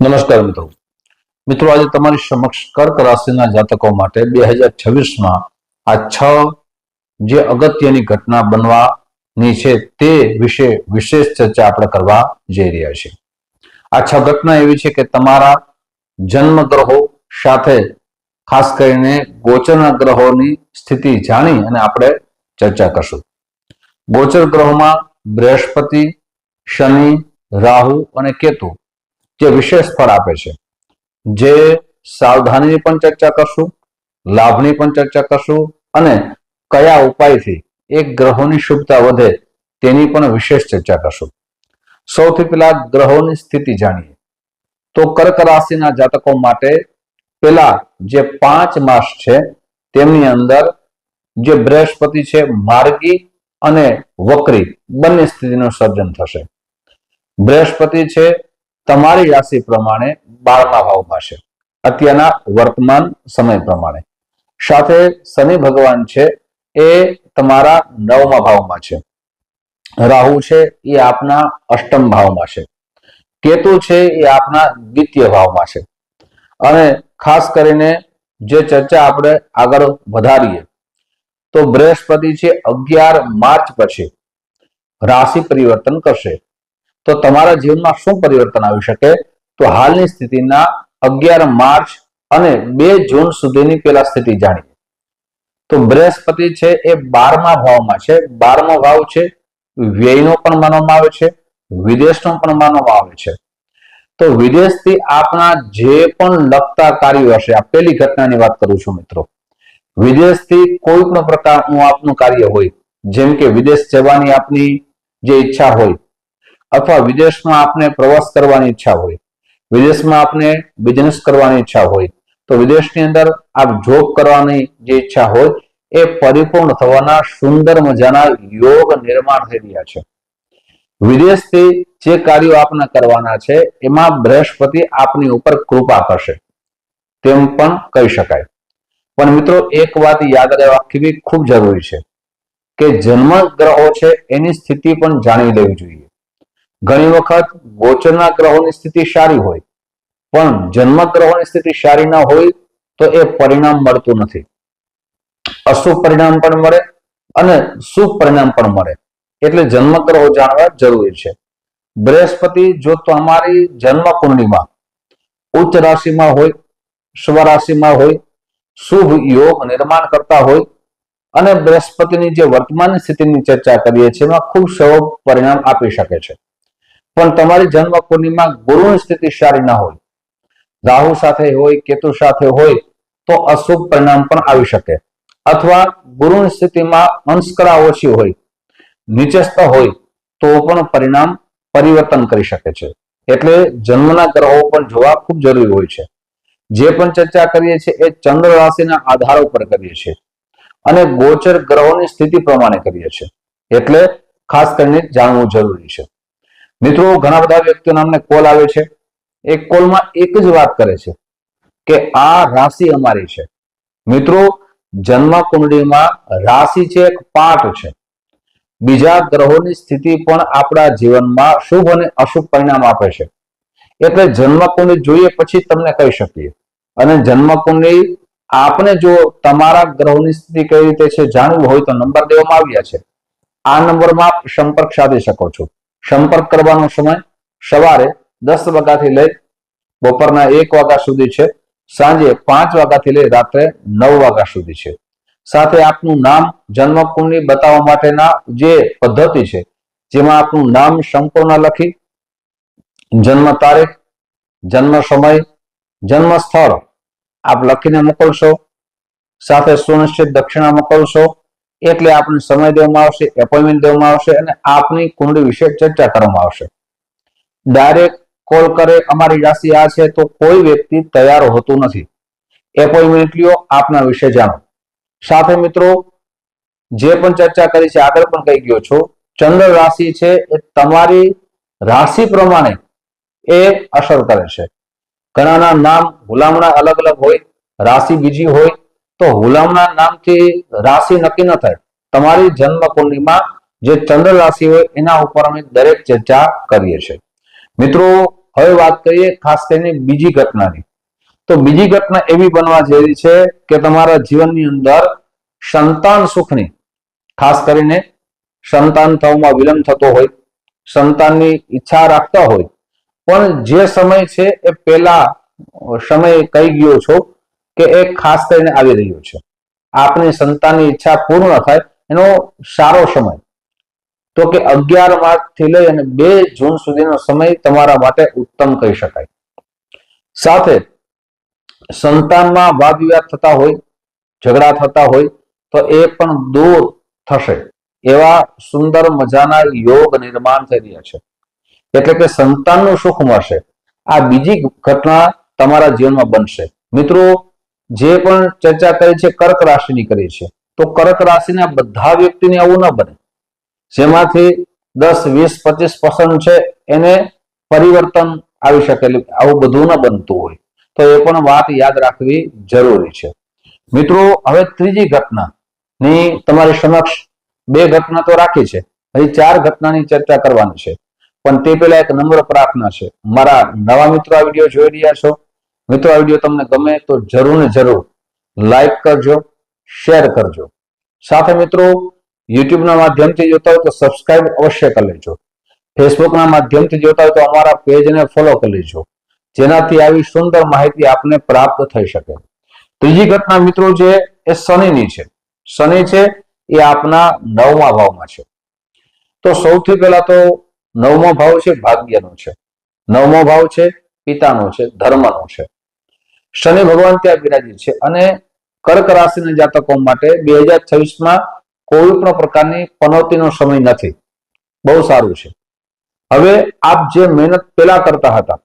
નમસ્કાર મિત્રો. મિત્રો, આજે તમારી સમક્ષ કર્ક રાશિના જાતકો માટે બે હજાર છવ્વીસમાં આ છ જે અગત્યની ઘટના બનવાની છે તે વિશે વિશેષ ચર્ચા આપણે કરવા જઈ રહ્યા છીએ. આ છ ઘટના એવી છે કે તમારા જન્મ ગ્રહો સાથે ખાસ કરીને ગોચરના ગ્રહોની સ્થિતિ જાણી અને આપણે ચર્ચા કરશું. ગોચર ગ્રહોમાં બૃહસ્પતિ, શનિ, રાહુ અને કેતુ જે વિશેષ ફળ આપે છે. જે સાવધાનીની પણ ચર્ચા કરશું, લાભની પણ ચર્ચા કરશું અને કયા ઉપાયથી એક ગ્રહોની શુભતા વધે તેની પણ વિશેષ ચર્ચા કરશું. સૌથી પહેલા ગ્રહોની સ્થિતિ જાણીએ. તો કર્ક રાશિના જાતકો માટે પેલા જે પાંચ માસ છે તેમની અંદર જે બૃહસ્પતિ છે માર્ગી અને વક્રી બંને સ્થિતિનું સર્જન થશે. બૃહસ્પતિ છે તમારી રાશિ પ્રમાણે બારમા ભાવમાં છે અત્યારના વર્તમાન સમય પ્રમાણે. સાથે શનિ ભગવાન છે, એ તમારા નવમા ભાવમાં છે. રાહુ છે, એ આપના અષ્ટમ ભાવમાં છે. કેતુ છે, એ આપના દ્વિતીય ભાવમાં છે. અને ખાસ કરીને જે ચર્ચા આપણે આગળ વધારીએ, તો બૃહસ્પતિ છે, અગિયાર માર્ચ પછી રાશિ પરિવર્તન કરશે. તો તમારા જીવનમાં શું પરિવર્તન આવી શકે? તો હાલની સ્થિતિના અગિયાર માર્ચ અને બે જૂન સુધીની પેલા સ્થિતિ જાણીએ. તો બૃહસ્પતિ છે એ બારમા ભાવમાં છે. બારમો ભાવ છે, વ્યયનો પણ માનવામાં આવે છે, વિદેશનો પણ માનવામાં આવે છે. તો વિદેશથી આપણા જે પણ લગતા કાર્યો હશે, આ પેલી ઘટનાની વાત કરું છું મિત્રો. વિદેશથી કોઈ પણ પ્રકારનું આપનું કાર્ય હોય, જેમ કે વિદેશ જવાની આપની જે ઈચ્છા હોય અથવા વિદેશમાં આપને પ્રવાસ કરવાની ઈચ્છા હોય, વિદેશમાં આપને બિઝનેસ કરવાની ઈચ્છા હોય, તો વિદેશની અંદર આપ જોબ કરવાની જે ઈચ્છા હોય, એ પરિપૂર્ણ થવાના સુંદર મજાના યોગ નિર્માણ થઈ રહ્યા છે. વિદેશથી જે કાર્યો આપને કરવાના છે, એમાં બૃહસ્પતિ આપની ઉપર કૃપા કરશે. તેમ પણ કહી શકાય. પણ મિત્રો, એક વાત યાદ રાખવી ખૂબ જરૂરી છે કે જન્મ ગ્રહો છે, એની સ્થિતિ પણ જાણી લેવી જોઈએ. ઘણી વખત ગોચરના ગ્રહોની સ્થિતિ સારી હોય, પણ જન્મ ગ્રહોની સ્થિતિ સારી ના હોય તો એ પરિણામ મળતું નથી. અશુભ પરિણામ પણ મળે અને શુભ પરિણામ પણ મળે. એટલે જન્મ ગ્રહો જાણવા જરૂરી છે. બૃહસ્પતિ જો તમારી જન્મ કુંડળીમાં ઉચ્ચ રાશિમાં હોય સ્વરાશિમાં હોય, શુભ યોગ નિર્માણ કરતા હોય અને બૃહસ્પતિની જે વર્તમાન સ્થિતિની ચર્ચા કરીએ છીએ, એમાં ખૂબ શુભ પરિણામ આપી શકે છે. પણ તમારી જન્મ કુંડળીમાં ગુરુની સ્થિતિ સારી ના હોય. રાહુ સાથે હોય, કેતુ સાથે હોય, તો અશુભ પરિણામ પણ આવી શકે. અથવા ગુરુની સ્થિતિમાં અંશકરા ઓછી હોય, નીચસ્થ હોય, તો પણ પરિણામ પરિવર્તન કરી શકે છે. એટલે જન્મના ગ્રહો પણ જોવા ખૂબ જરૂરી હોય છે. જે પણ ચર્ચા કરીએ છીએ એ ચંદ્ર રાશિના આધાર ઉપર કરીએ છીએ. અને ગોચર ગ્રહોની સ્થિતિ પ્રમાણે કરીએ છીએ. એટલે ખાસ કરીને જાણવું જરૂરી છે. મિત્રો, ઘણા બધા વ્યક્તિઓના અમને કોલ આવે છે. એ કોલમાં એક જ વાત કરે છે કે આ રાશિ અમારી છે. મિત્રો જન્મ કુંડળીમાં રાશિ છે એક પાઠ છે. બીજા ગ્રહોની સ્થિતિ પણ આપણા જીવનમાં શુભ અને અશુભ પરિણામ આપે છે. એટલે જન્મ કુંડળી જોઈએ પછી તમને કહી શકીએ. અને જન્મ કુંડળી આપને જો તમારા ગ્રહોની સ્થિતિ કઈ રીતે છે જાણવું હોય તો નંબર દેવામાં આવ્યા છે. આ નંબરમાં સંપર્ક સાધી શકો છો. સંપર્ક કરવાનો સમય સવારે દસ વાગ્યાથી લઈ બપોરના એક વાગ્યા સુધી છે. સાંજે પાંચ વાગ્યાથી લઈ રાત્રે નવ વાગ્યા સુધી છે. સાથે આપનું નામ જન્મ કુંડળી બતાવવા માટેના જે પદ્ધતિ છે, જેમાં આપનું નામ સંપૂર્ણ લખી, જન્મ તારીખ, જન્મ સમય, જન્મ સ્થળ આપ લખીને મોકલશો. સાથે સુનિશ્ચિત દક્ષિણા મોકલશો. એટલે આપને સમય દેવામાં આવશે એપોઇન્ટમેન્ટ દેવામાં આવશે અને આપની કુંડળી વિશે ચર્ચા કરવામાં આવશે. ડાયરેક્ટ કોલ કરે, અમારી રાશિ આ છે તો કોઈ વ્યક્તિ તૈયાર હોતું નથી. એપોઇન્ટમેન્ટ લ્યો, આપના વિશે જાણો. સાથે મિત્રો, જે પણ ચર્ચા કરી છે, આગળ પણ કહી ગયો છો. ચંદ્ર રાશિ છે એ તમારી રાશિ પ્રમાણે એ અસર કરે છે. ઘણાના નામ ગુલામણા અલગ અલગ હોય, રાશિ બીજી હોય તો હુલામણા નામથી રાશિ નક્કી ન થાય. તમારી જન્મ કુંડળીમાં જે ચંદ્ર રાશિ હોય એના ઉપર અમે દરેક ચર્ચા કરીએ છીએ. મિત્રો, હવે વાત કરીએ ખાસ કરીને બીજી ઘટનાની. તો બીજી ઘટના એવી બનવા જેવી છે કે તમારા જીવનની અંદર સંતાન સુખની, ખાસ કરીને સંતાન થવામાં વિલંબ થતો હોય, સંતાનની ઈચ્છા રાખતા હોય. પણ જે સમય છે એ પેલા સમય કહી ગયો છો કે એ ખાસ કરીને આવી રહ્યો છે. આપની સંતાનની ઈચ્છા પૂર્ણ થાય એનો સારો સમય. તો કે અગિયાર માર્ચથી લઈ અને બે જૂન સુધીનો સમય તમારા માટે ઉત્તમ કહી શકાય. સાથે સંતાનમાં વાદ વિવાદ થતા હોય, ઝઘડા થતા હોય, તો એ પણ દૂર થશે. એવા સુંદર મજાના યોગ નિર્માણ થઈ રહ્યા છે. એટલે કે સંતાનનું સુખ મળશે. આ બીજી ઘટના તમારા જીવનમાં બનશે. મિત્રો જે પણ ચર્ચા કરી છે, કર્ક રાશિની કરી છે, તો કર્ક રાશિના બધા વ્યક્તિને આવું ન બને. જેમાંથી દસ, વીસ, પચીસ પર્સન્ટ છે, એને પરિવર્તન આવી શકે, આવું બધું ન બનતું હોય. તો એ પણ વાત યાદ રાખવી જરૂરી છે. મિત્રો, હવે ત્રીજી ઘટના ની તમારી સમક્ષ બે ઘટના તો રાખી છે. હજી ચાર ઘટનાની ચર્ચા કરવાની છે. પણ તે પહેલા એક નમ્ર પ્રાર્થના છે. મારા નવા મિત્રો આ વીડિયો જોઈ રહ્યા છો. મિત્રો, આ વીડિયો તમને ગમે તો જરૂર ને જરૂર લાઈક કરજો શેર કરજો. સાથે મિત્રો યુટ્યુબના માધ્યમથી જોતા હોય તો સબસ્ક્રાઇબ અવશ્ય કરી લેજો. ફેસબુકના માધ્યમથી જોતા હોય તો અમારા પેજને ફોલો કરી લેજો. જેનાથી આવી સુંદર માહિતી આપને પ્રાપ્ત થઈ શકે. ત્રીજી ઘટના મિત્રો છે એ શનિની છે. શનિ છે, એ આપના નવમા ભાવમાં છે. તો સૌથી પહેલા તો નવમો ભાવ છે, ભાગ્યનો છે. નવમો ભાવ છે, પિતાનો છે, ધર્મનો છે. શનિ ભગવાન ત્યાં બિરાજી છે. અને કર્ક રાશિના જાતકો માટે બે હજાર છવ્વીસમાં કોઈ પણ પ્રકારની પનોતીનો સમય નથી. બહુ સારું છે. હવે આપ જે મહેનત પેલા કરતા હતા,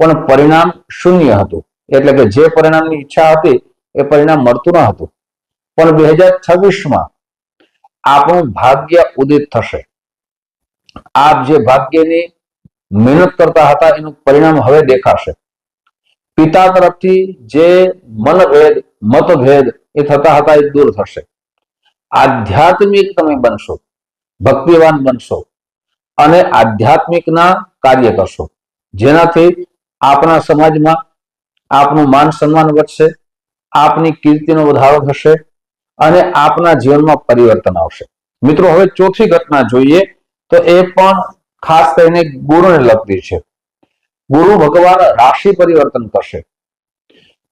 પણ પરિણામ શૂન્ય હતું. એટલે કે જે પરિણામની ઈચ્છા હતી, એ પરિણામ મળતું ન હતું. પણ બે હજાર છવ્વીસમાં આપણું ભાગ્ય ઉદિત થશે. આપ જે ભાગ્યની મહેનત કરતા હતા, એનું પરિણામ હવે દેખાશે. પિતા તરફથી જે મનભેદ, મતભેદ એ થતા હતા એ દૂર થશે. આધ્યાત્મિક તમે બનશો, ભક્તિવાન બનશો અને આધ્યાત્મિકના કાર્ય કરશો. જેનાથી આપણા સમાજમાં આપનું માન સન્માન વધશે, આપની કીર્તિનો વધારો થશે અને આપના જીવનમાં પરિવર્તન આવશે. મિત્રો, હવે ચોથી ઘટના જોઈએ તો એ પણ ખાસ કરીને ગુરુને લગતી છે. ગુરુ ભગવાન રાશિ પરિવર્તન કરશે.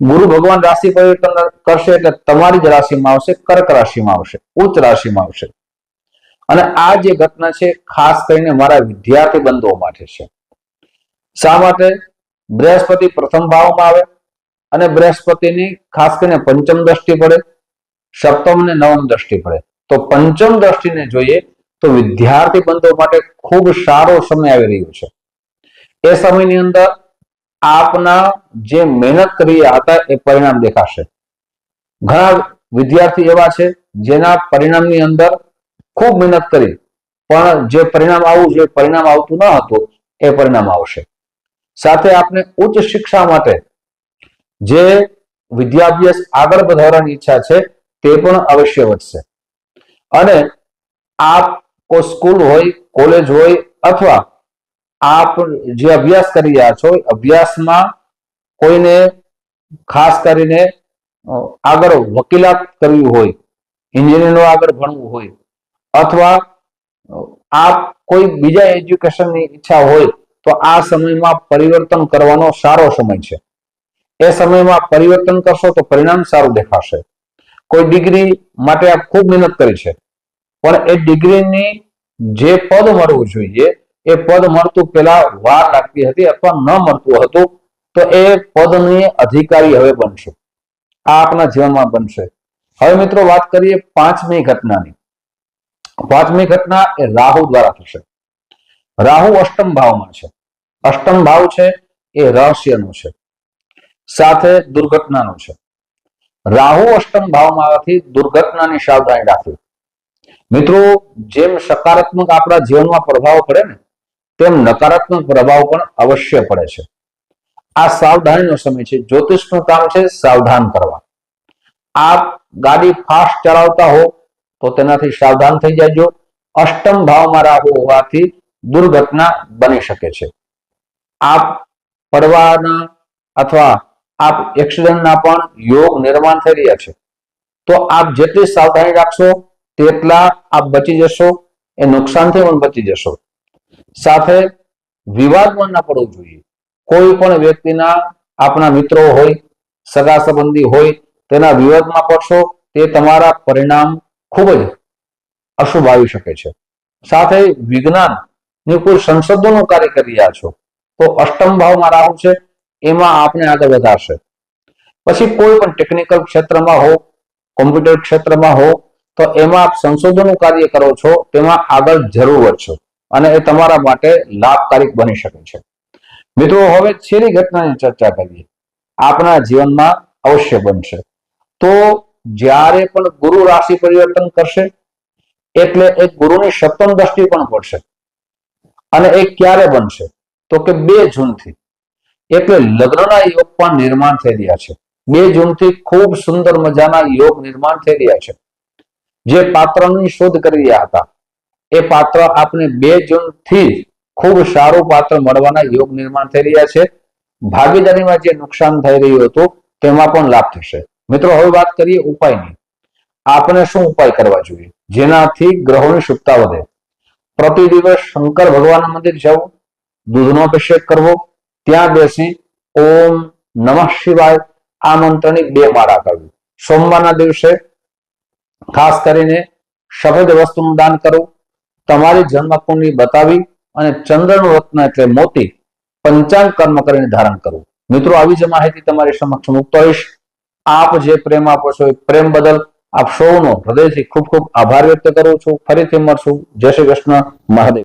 ગુરુ ભગવાન રાશિ પરિવર્તન કરશે એટલે તમારી જ રાશિમાં આવશે, કર્ક રાશિમાં આવશે, ઉચ્ચ રાશિમાં આવશે. અને આ જે ઘટના છે, ખાસ કરીને મારા વિદ્યાર્થી બંધુઓ માટે છે. શા માટે? બૃહસ્પતિ પ્રથમ ભાવમાં આવે અને બૃહસ્પતિની ખાસ કરીને પંચમ દ્રષ્ટિ પડે, સપ્તમ અને નવમ દ્રષ્ટિ પડે. તો પંચમ દ્રષ્ટિને જોઈએ તો વિદ્યાર્થી બંધુઓ માટે ખૂબ સારો સમય આવી રહ્યો છે. એ સમયની અંદર આપના જે મહેનત કરી હતા એ પરિણામ દેખાશે. ઘણા વિદ્યાર્થી એવા છે જેના પરિણામની અંદર ખૂબ મહેનત કરી, પણ જે પરિણામ આવવું જોઈએ પરિણામ આવતું ન હતું, એ પરિણામ આવશે. સાથે આપને ઉચ્ચ શિક્ષા માટે જે વિદ્યાભ્યાસ આગળ વધારવાની ઈચ્છા છે, તે પણ અવશ્ય વધશે. અને આપ કોઈ સ્કૂલ હોય, કોલેજ હોય, અથવા આપ જે અભ્યાસ કરી રહ્યા છો અભ્યાસમાં કોઈને ખાસ કરીને આગળ વકીલાત કરવી હોય, એન્જિનિયરનું આગળ ભણવું હોય, અથવા આપ કોઈ બીજા એજ્યુકેશનની ઈચ્છા હોય, તો આ સમયમાં પરિવર્તન કરવાનો સારો સમય છે. એ સમયમાં પરિવર્તન કરશો તો પરિણામ સારું દેખાશે. કોઈ ડિગ્રી માટે આપ ખૂબ મહેનત કરી છે. પણ એ ડિગ્રીની જે પદ મળવું જોઈએ એ પદ મળતું પેલા વાર લાગતી હતી અથવા ન મળતું હતું, તો એ પદની અધિકારી હવે બનશે. આ આપના જીવનમાં બનશે. હવે મિત્રો વાત કરીએ પાંચમી ઘટનાની. પાંચમી ઘટના એ રાહુ દ્વારા થશે. રાહુ અષ્ટમ ભાવમાં છે. અષ્ટમ ભાવ છે એ રહસ્યનો છે. સાથે દુર્ઘટનાનો છે. રાહુ અષ્ટમ ભાવમાં આવવાથી દુર્ઘટનાની સાવધાની રાખવી. મિત્રો, જેમ સકારાત્મક આપણા જીવનમાં પ્રભાવ પડે ને તેમ નકારાત્મક પ્રભાવ પણ અવશ્ય પડે છે. આ સાવધાનીનો સમય છે. જ્યોતિષનું કામ છે સાવધાન કરવા. આપ ગાડી ફાસ્ટ ચલાવતા હો તો તેનાથી સાવધાન થઈ જાયજો અષ્ટમ ભાવમાં રાહુ હોવાથી દુર્ઘટના બની શકે છે. આપ પડવાના અથવા આપ એક્સિડન્ટના પણ યોગ નિર્માણ થઈ રહ્યા છે. તો આપ જેટલી સાવધાની રાખશો, તેટલા આપ બચી જશો, એ નુકસાનથી પણ બચી જશો. સાથે વિવાદમાં ના પડવું જોઈએ. કોઈ પણ વ્યક્તિના આપણા મિત્રો હોય, સગા સંબંધી હોય, તેના વિવાદમાં પડશો, તે તમારા પરિણામ ખૂબ જ અશુભ આવી શકે છે. સાથે વિજ્ઞાનની કોઈ સંશોધનનું કાર્ય કરી રહ્યા છો, તો અષ્ટમ ભાવમાં રાહુ છે, એમાં આપણે આગળ વધારશે. પછી કોઈ પણ ટેકનિકલ ક્ષેત્રમાં હો કોમ્પ્યુટર ક્ષેત્રમાં હો, તો એમાં આપ સંશોધનનું કાર્ય કરો છો, તેમાં આગળ જરૂર વધશો. અને એ તમારા માટે લાભકારક બની શકે છે. મિત્રો, હવે છેલ્લી ઘટનાની ચર્ચા કરીએ. આપણા જીવનમાં અવશ્ય બનશે. તો જ્યારે પણ ગુરુ રાશિ પરિવર્તન કરશે, એટલે એ ગુરુની સપ્તમ દ્રષ્ટિ પણ પડશે. અને એ ક્યારે બનશે? તો કે બે જૂનથી. એટલે લગ્નના યોગ પણ નિર્માણ થઈ રહ્યા છે. બે જૂનથી ખૂબ સુંદર મજાના યોગ નિર્માણ થઈ રહ્યા છે. જે પાત્રની શોધ કરી રહ્યા હતા. એ પાત્ર આપને બે જૂનથી ખૂબ સારું પાત્ર મળવાના યોગ નિર્માણ થઈ રહ્યા છે. ભાગીદારીમાં જે નુકસાન થઈ રહ્યું હતું, તેમાં પણ લાભ થશે. મિત્રો, હવે વાત કરીએ ઉપાયની. આપણે શું ઉપાય કરવા જોઈએ? જેનાથી ગ્રહોની શુભતા વધે. પ્રતિ દિવસ શંકર ભગવાન મંદિર જવું દૂધનો અભિષેક કરવો, ત્યાં બેસી ઓમ નમઃ શિવાય આ મંત્રની બે માળા કરવી સોમવારના દિવસે ખાસ કરીને સફેદ વસ્તુનું દાન કરવું તમારી જન્મકુંડલી બતાવી અને ચંદ્રનું રત્ન એટલે મોતી પંચાંગ કર્મ કરીને ધારણ કરવું. મિત્રો, આવી જ માહિતી તમારી સમક્ષ મુકતો હોઈશ. આપ જે પ્રેમ આપો છો એ પ્રેમ બદલ આપ સૌનો હૃદયથી ખૂબ ખૂબ આભાર વ્યક્ત કરું છું. ફરીથી મળશું. જય શ્રી કૃષ્ણ. મહાદેવ.